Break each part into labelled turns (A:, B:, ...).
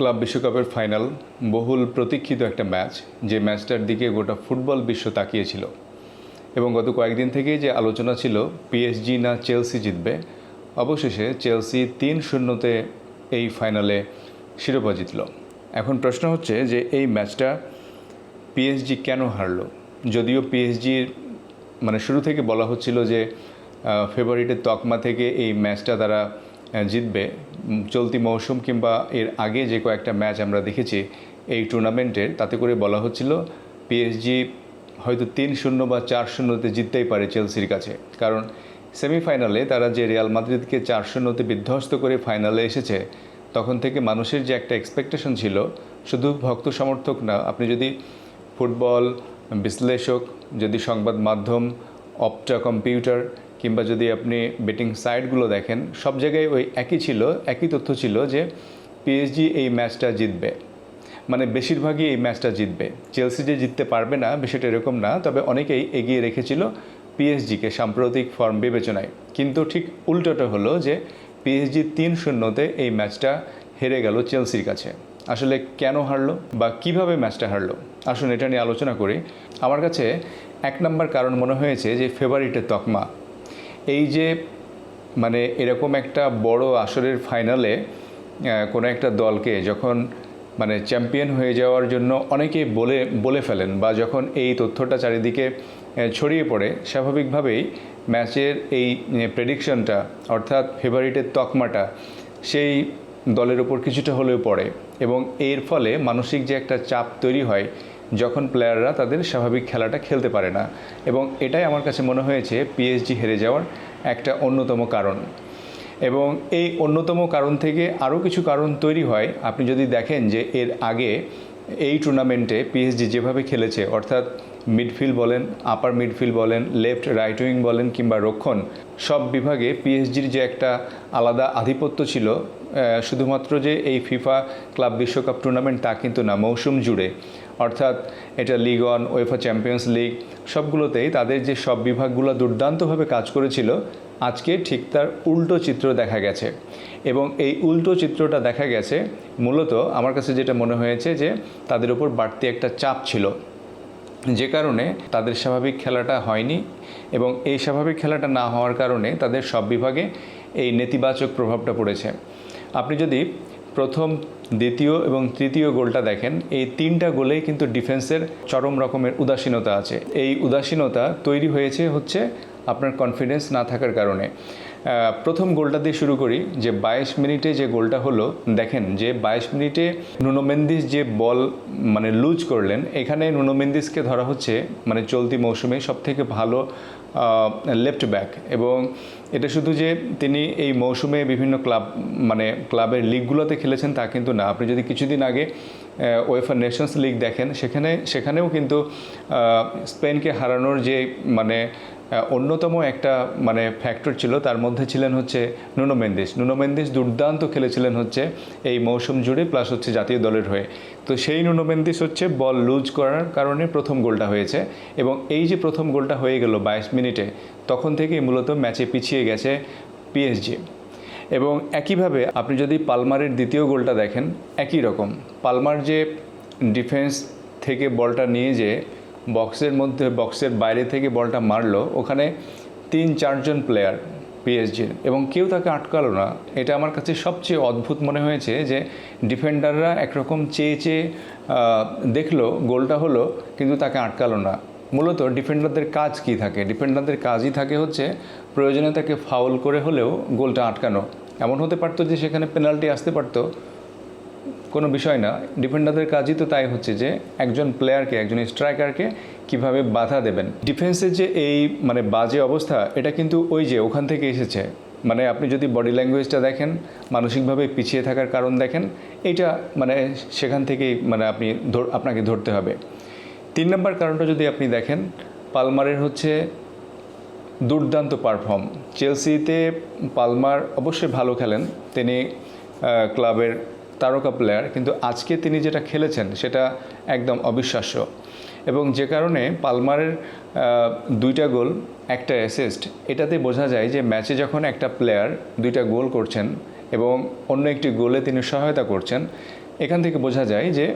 A: Club বিশ্বকাপের final, বহুল প্রতীক্ষিত একটা ম্যাচ, যে ম্যাচটার দিকে গোটা ফুটবল বিশ্ব তাকিয়েছিল। এবং গত কয়েকদিন থেকেই যে আলোচনা ছিল পিএসজি না চেলসি জিতবে, অবশেষে চেলসি তিন শূন্যতে এই ফাইনালে শিরোপা জিতল। এখন প্রশ্ন হচ্ছে যে এই ম্যাচটা পিএসজি কেন হারলো? যদিও পিএসজির মানে শুরু থেকে বলা হচ্ছিল যে ফেভারিটের তকমা থেকে এই ম্যাচটা তারা জিতবে। চলতি মৌসুম কিংবা এর আগে যে কয়েকটা ম্যাচ আমরা দেখেছি, এই টুর্নামেন্টের, তাতে করে বলা হচ্ছিল পিএসজি হয়তো তিন শূন্য বা চার শূন্যতে জিততেই পারে চেলসির কাছে। কারণ সেমিফাইনালে তারা যে রিয়াল মাদ্রিদকে চার শূন্যতে বিধ্বস্ত করে ফাইনালে এসেছে, তখন থেকে মানুষের যে একটা এক্সপেকটেশন ছিল, শুধু ভক্ত সমর্থক না, আপনি যদি ফুটবল বিশ্লেষক, যদি সংবাদ মাধ্যম অপটা কম্পিউটার কিংবা যদি আপনি বেটিং সাইটগুলো দেখেন, সব জায়গায় ওই একই ছিল, একই তথ্য ছিল যে পিএসজি এই ম্যাচটা জিতবে। মানে বেশিরভাগই এই ম্যাচটা জিতবে। চেলসি যে জিততে পারবে না, বিষয়টা এরকম না, তবে অনেকেই এগিয়ে রেখেছিল পিএসজিকে সাম্প্রতিক ফর্ম বিবেচনায়। কিন্তু ঠিক উল্টোটা হলো যে পিএসজি তিন শূন্যতে এই ম্যাচটা হেরে গেল চেলসির কাছে। আসলে কেন হারলো বা কীভাবে ম্যাচটা হারলো? আসুন এটা নিয়ে আলোচনা করি। আমার কাছে এক নম্বর কারণ মনে হয়েছে যে ফেভারিটের তকমা। এই যে মানে এরকম একটা বড় আসরের ফাইনালে কোনো একটা দলকে যখন মানে চ্যাম্পিয়ন হয়ে যাওয়ার জন্য অনেকেই বলে বলে ফেলেন বা যখন এই তথ্যটা চারিদিকে ছড়িয়ে পড়ে, স্বাভাবিকভাবেই ম্যাচের এই প্রেডিকশনটা অর্থাৎ ফেভারিটের তকমাটা, সেই দলের ওপর কিছুটা হলেও পড়ে এবং এর ফলে মানসিক যে একটা চাপ তৈরি হয় যখন প্লেয়াররা তাদের স্বাভাবিক খেলাটা খেলতে পারে না। এবং এটাই আমার কাছে মনে হয়েছে পিএসজি হেরে যাওয়ার একটা অন্যতম কারণ। এবং এই অন্যতম কারণ থেকে আরও কিছু কারণ তৈরি হয়। আপনি যদি দেখেন যে এর আগে এই টুর্নামেন্টে পিএসজি যেভাবে খেলেছে, অর্থাৎ মিডফিল্ড বলেন আপার মিডফিল্ড বলেন লেফট রাইট উইং বলেন কিংবা রক্ষণ, সব বিভাগে পিএসজির যে একটা আলাদা আধিপত্য ছিল শুধুমাত্র যে এই ফিফা ক্লাব বিশ্বকাপ টুর্নামেন্ট তা কিন্তু না, মৌসুম জুড়ে। অর্থাৎ এটা Ligue One UEFA Champions League সবগুলোতেই তাদের যে সব বিভাগগুলো দুর্দান্তভাবে কাজ করেছিল, আজকে ঠিক তার উল্টো চিত্র দেখা গেছে। এবং এই উল্টো চিত্রটা দেখা গেছে, মূলত আমার কাছে যেটা মনে হয়েছে যে তাদের উপর বাড়তি একটা চাপ ছিল। যে কারণে তাদের স্বাভাবিক খেলাটা হয়নি এবং এই স্বাভাবিক খেলাটা না হওয়ার কারণে তাদের সব বিভাগে এই নেতিবাচক প্রভাবটা পড়েছে। আপনি যদি প্রথম, দ্বিতীয় এবং তৃতীয় গোলটা দেখেন, এই তিনটা গোলেই কিন্তু ডিফেন্সের চরম রকমের উদাসীনতা আছে। এই উদাসীনতা তৈরি হয়েছে হচ্ছে আপনার কনফিডেন্স না থাকার কারণে। প্রথম গোলটা দিয়ে শুরু করি, যে বাইশ মিনিটে যে গোলটা হলো, দেখেন যে বাইশ মিনিটে নুনো মেন্দিস যে বল মানে লুজ করলেন, এখানে নুনো মেন্দিসকে ধরা হচ্ছে মানে চলতি মৌসুমে সবথেকে ভালো লেফট ব্যাক এবং এটা শুধু যে তিনি এই মৌসুমে বিভিন্ন ক্লাব মানে ক্লাবের লিগগুলোতে খেলেছেন তা কিন্তু না। আপনি যদি কিছুদিন আগে ওয়েফার নেশনস লিগ দেখেন, সেখানে, সেখানেও কিন্তু স্পেনকে হারানোর যে মানে অন্যতম একটা মানে ফ্যাক্টর ছিল, তার মধ্যে ছিলেন হচ্ছে নুনো মেন্দিস। নুনো মেন্দিস দুর্দান্ত খেলেছিলেন হচ্ছে এই মৌসুম জুড়ে প্লাস হচ্ছে জাতীয় দলের হয়ে। তো সেই নুনো মেন্দিস হচ্ছে বল লুজ করার কারণে প্রথম গোলটা হয়েছে এবং এই যে প্রথম গোলটা হয়ে গেল বাইশ মিনিটে, তখন থেকেই মূলত ম্যাচে পিছিয়ে গেছে পিএসজি এবং একইভাবে আপনি যদি পালমারের দ্বিতীয় গোলটা দেখেন, একই রকম। পালমার যে ডিফেন্স থেকে বলটা নিয়ে যে বক্সের মধ্যে, বক্সের বাইরে থেকে বলটা মারলো, ওখানে তিন চারজন প্লেয়ার পিএসজির এবং কেউ তাকে আটকালো না। এটা আমার কাছে সবচেয়ে অদ্ভুত মনে হয়েছে যে ডিফেন্ডাররা একরকম চেয়ে চেয়ে দেখল, গোলটা হলো, কিন্তু তাকে আটকালো না। মূলত ডিফেন্ডারদের কাজ কি থাকে? ডিফেন্ডারদের কাজই থাকে হচ্ছে, প্রয়োজনে তাকে ফাউল করে হলেও গোলটা আটকানো। এমন হতে পারতো যে সেখানে পেনাল্টি আসতে পারতো কোনো বিষয় না ডিফেন্ডারদের কাজই তো তাই হচ্ছে যে একজন প্লেয়ারকে একজন স্ট্রাইকারকে কীভাবে বাধা দেবেন। ডিফেন্সের যে এই মানে বাজে অবস্থা, এটা কিন্তু ওই যে ওখান থেকে এসেছে। মানে আপনি যদি বডি ল্যাঙ্গুয়েজটা দেখেন, মানসিকভাবে পিছিয়ে থাকার কারণ দেখেন এটা মানে সেখান থেকেই মানে আপনি আপনাকে ধরতে হবে। তিন নম্বর কারণটা যদি আপনি দেখেন, পালমারের হচ্ছে দুর্দান্ত পারফর্ম চেলসিতে পালমার অবশ্যই ভালো খেলেন। তিনি ক্লাবের তারকা প্লেয়ার কিন্তু আজকে তিনি যেটা খেলেছেন সেটা একদম অবিশ্বাস্য। এবং যে কারণে পালমারের দুইটা গোল, একটা অ্যাসিস্ট এটাতে বোঝা যায় যে ম্যাচে যখন একটা প্লেয়ার দুইটা গোল করছেন এবং অন্য একটি গোলে তিনি সহায়তা করছেন, এখান থেকে বোঝা যায় যে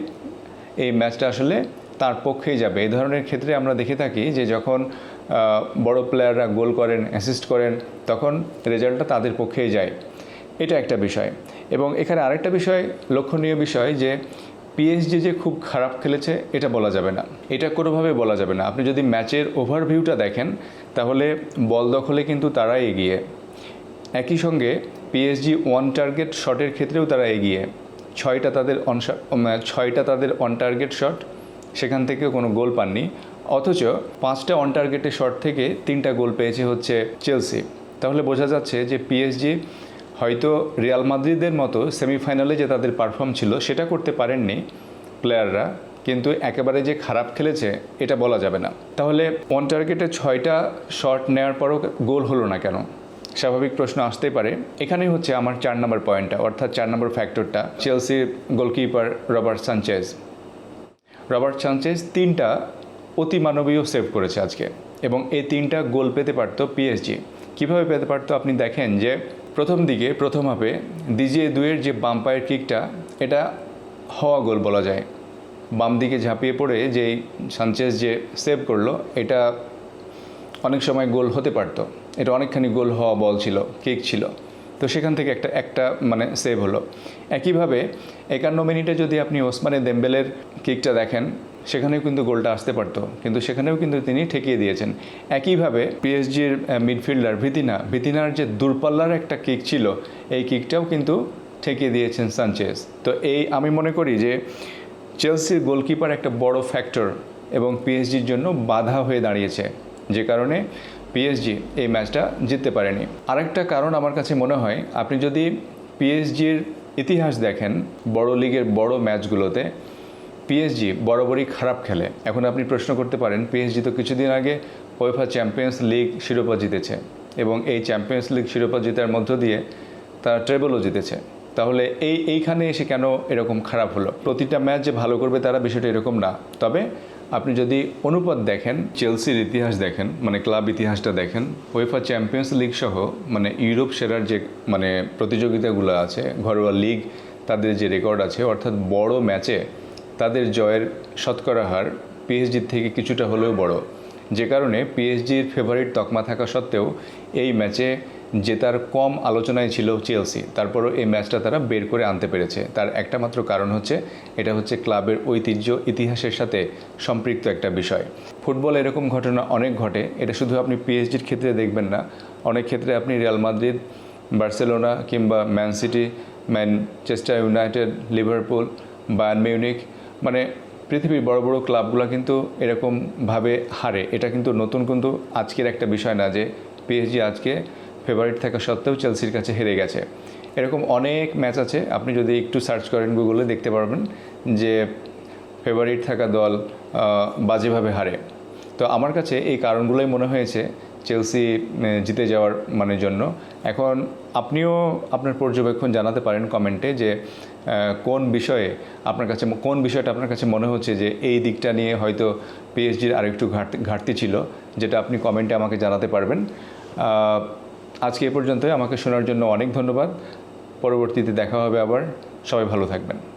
A: এই ম্যাচটা আসলে তার পক্ষেই যাবে। এই ধরনের ক্ষেত্রে আমরা দেখে থাকি যে যখন বড় প্লেয়াররা গোল করেন অ্যাসিস্ট করেন, তখন রেজাল্টটা তাদের পক্ষেই যায়। এটা একটা বিষয়। এবং এখানে আরেকটা বিষয় লক্ষণীয় বিষয় যে পিএসজি যে খুব খারাপ খেলেছে, এটা বলা যাবে না। এটা কোনোভাবে বলা যাবে না। আপনি যদি ম্যাচের ওভারভিউটা দেখেন, তাহলে বল দখলে কিন্তু তারা এগিয়ে। একই সঙ্গে পিএসজি ওয়ান টার্গেট শটের ক্ষেত্রেও তারা এগিয়ে। ছয়টা তাদের অন ছয়টা তাদের অন টার্গেট শট সেখান থেকেও কোনো গোল পাননি। অথচ পাঁচটা অন টার্গেটের শট থেকে তিনটা গোল পেয়েছে হচ্ছে চেলসি তাহলে বোঝা যাচ্ছে যে পিএসজি হয়তো রিয়াল মাদ্রিদের মতো সেমিফাইনালে যে তাদের পারফর্ম ছিল, সেটা করতে পারেননি প্লেয়াররা কিন্তু একেবারে যে খারাপ খেলেছে, এটা বলা যাবে না। তাহলে অন টার্গেটে ছয়টা শট নেওয়ার পরও গোল হলো না কেন? স্বাভাবিক প্রশ্ন আসতেই পারে। এখানেই হচ্ছে আমার চার নম্বর পয়েন্টটা, অর্থাৎ চার নম্বর ফ্যাক্টরটা চেলসির goalkeeper Robert Sanchez Robert Sanchez তিনটা অতি মানবীয় সেভ করেছে আজকে, এবং এই তিনটা গোল পেতে পারতো পিএসজি কীভাবে পেতে পারতো আপনি দেখেন যে প্রথম দিকে, প্রথম হাফে ডিজিএ দুয়ের যে বাম্পায়ের কিকটা, এটা হওয়া গোল বলা যায়। বাম দিকে ঝাঁপিয়ে পড়ে যেই সানচেস যে সেভ করল, এটা অনেক সময় গোল হতে পারতো। এটা অনেকখানি গোল হওয়া বল ছিল, কিক ছিল। তো সেখান থেকে একটা একটা মানে সেভ হলো। একইভাবে একান্ন মিনিটে যদি আপনি ওসমানে দেম্বেলের কিকটা দেখেন, সেখানেও কিন্তু গোলটা আসতে পারতো। কিন্তু সেখানেও কিন্তু তিনি ঠেকিয়ে দিয়েছেন। একইভাবে পিএসজির মিডফিল্ডার ভিতিনা, ভিতিনার যে দূরপাল্লার একটা কিক ছিল, এই কিকটাও কিন্তু ঠেকিয়ে দিয়েছেন সানচেজ। তো এই আমি মনে করি যে চেলসির গোলকিপার একটা বড় ফ্যাক্টর এবং পিএসজির জন্য বাধা হয়ে দাঁড়িয়েছে। যে কারণে পিএসজি এই ম্যাচটা জিততে পারেনি। আরেকটা কারণ আমার কাছে মনে হয়, আপনি যদি পিএসজির ইতিহাস দেখেন, বড় লিগের বড় ম্যাচগুলোতে পিএসজি বরাবরই খারাপ খেলে। এখন আপনি প্রশ্ন করতে পারেন পিএসজি তো কিছুদিন আগে ওয়েফা চ্যাম্পিয়ন্স লিগ শিরোপা জিতেছে এবং এই চ্যাম্পিয়ন্স লিগ শিরোপা জেতার মধ্য দিয়ে তারা ট্রেবলও জিতেছে। তাহলে এই, এইখানে এসে কেন এরকম খারাপ হলো? প্রতিটা ম্যাচ যে ভালো করবে তারা বিষয়টা এরকম না। তবে আপনি যদি অনুপাত দেখেন, চেলসির ইতিহাস দেখেন মানে ক্লাব ইতিহাসটা দেখেন ওয়েফা চ্যাম্পিয়ন্স লিগ সহ মানে ইউরোপ সেরার যে মানে প্রতিযোগিতাগুলো আছে, ঘরোয়া লিগ তাদের যে রেকর্ড আছে, অর্থাৎ বড় ম্যাচে তাদের জয়ের শতকরা হার পিএসজির থেকে কিছুটা হলেও বড়। যে কারণে পিএসজির ফেভারিট তকমা থাকা সত্ত্বেও এই ম্যাচে জেতার কম আলোচনায় ছিল চেলসি। তারপরও এই ম্যাচটা তারা বের করে আনতে পেরেছে। তার একটা মাত্র কারণ হচ্ছে, এটা হচ্ছে ক্লাবের ঐতিহ্য, ইতিহাসের সাথে সম্পৃক্ত একটা বিষয়। ফুটবল এরকম ঘটনা অনেক ঘটে। এটা শুধু আপনি পিএইচডির ক্ষেত্রে দেখবেন না। অনেক ক্ষেত্রে আপনি রিয়াল মাদ্রিদ, বার্সেলোনা কিংবা Man City, Manchester United, Liverpool, Bayern Munich মানে পৃথিবীর বড় বড় ক্লাবগুলো কিন্তু এরকমভাবে হারে। এটা কিন্তু নতুন কিন্তু আজকের একটা বিষয় না যে, পিএইচডি আজকে ফেভারিট থাকা সত্ত্বেও চেলসির কাছে হেরে গেছে। এরকম অনেক ম্যাচ আছে, আপনি যদি একটু সার্চ করেন গুগলে দেখতে পারবেন যে ফেভারিট থাকা দল বাজেভাবে হারে। তো আমার কাছে এই কারণগুলোই মনে হয়েছে চেলসি জিতে যাওয়ার মানে জন্য। এখন আপনিও আপনার পর্যবেক্ষণ জানাতে পারেন কমেন্টে যে কোন বিষয়ে আপনার কাছে, কোন বিষয়টা আপনার কাছে মনে হচ্ছে যে এই দিকটা নিয়ে হয়তো পিএইচডির আরেকটু ঘাটতি ঘাটতি ছিল, যেটা আপনি কমেন্টে আমাকে জানাতে পারবেন। আজকে এ পর্যন্তই। আমাকে শোনার জন্য অনেক ধন্যবাদ। পরবর্তীতে দেখা হবে আবার। সবাই ভালো থাকবেন।